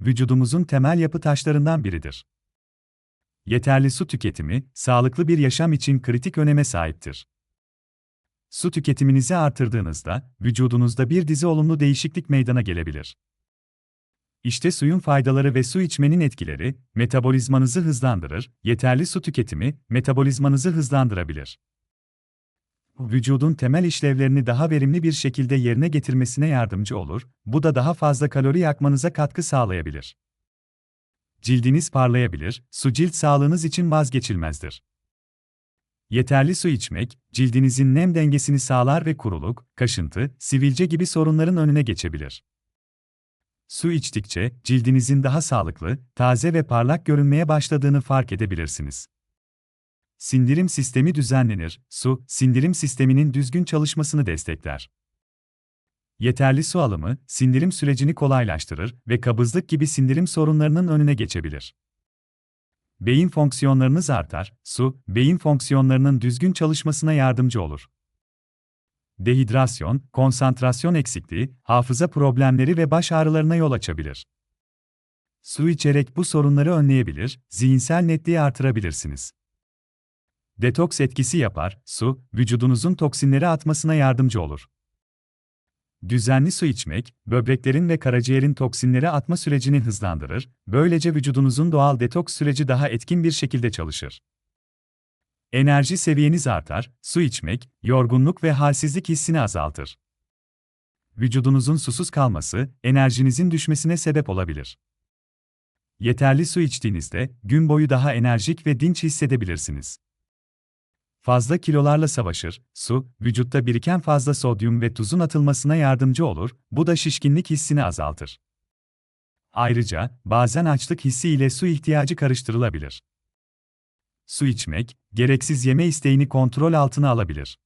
Vücudumuzun temel yapı taşlarından biridir. Yeterli su tüketimi, sağlıklı bir yaşam için kritik öneme sahiptir. Su tüketiminizi artırdığınızda, vücudunuzda bir dizi olumlu değişiklik meydana gelebilir. İşte suyun faydaları ve su içmenin etkileri, metabolizmanızı hızlandırır, yeterli su tüketimi, metabolizmanızı hızlandırabilir. Vücudun temel işlevlerini daha verimli bir şekilde yerine getirmesine yardımcı olur, bu da daha fazla kalori yakmanıza katkı sağlayabilir. Cildiniz parlayabilir, su cilt sağlığınız için vazgeçilmezdir. Yeterli su içmek, cildinizin nem dengesini sağlar ve kuruluk, kaşıntı, sivilce gibi sorunların önüne geçebilir. Su içtikçe cildinizin daha sağlıklı, taze ve parlak görünmeye başladığını fark edebilirsiniz. Sindirim sistemi düzenlenir. Su, sindirim sisteminin düzgün çalışmasını destekler. Yeterli su alımı, sindirim sürecini kolaylaştırır ve kabızlık gibi sindirim sorunlarının önüne geçebilir. Beyin fonksiyonlarınız artar. Su, beyin fonksiyonlarının düzgün çalışmasına yardımcı olur. Dehidrasyon, konsantrasyon eksikliği, hafıza problemleri ve baş ağrılarına yol açabilir. Su içerek bu sorunları önleyebilir, zihinsel netliği artırabilirsiniz. Detoks etkisi yapar, su, vücudunuzun toksinleri atmasına yardımcı olur. Düzenli su içmek, böbreklerin ve karaciğerin toksinleri atma sürecini hızlandırır, böylece vücudunuzun doğal detoks süreci daha etkin bir şekilde çalışır. Enerji seviyeniz artar, su içmek, yorgunluk ve halsizlik hissini azaltır. Vücudunuzun susuz kalması, enerjinizin düşmesine sebep olabilir. Yeterli su içtiğinizde, gün boyu daha enerjik ve dinç hissedebilirsiniz. Fazla kilolarla savaşır, su, vücutta biriken fazla sodyum ve tuzun atılmasına yardımcı olur, bu da şişkinlik hissini azaltır. Ayrıca, bazen açlık hissi ile su ihtiyacı karıştırılabilir. Su içmek, gereksiz yeme isteğini kontrol altına alabilir.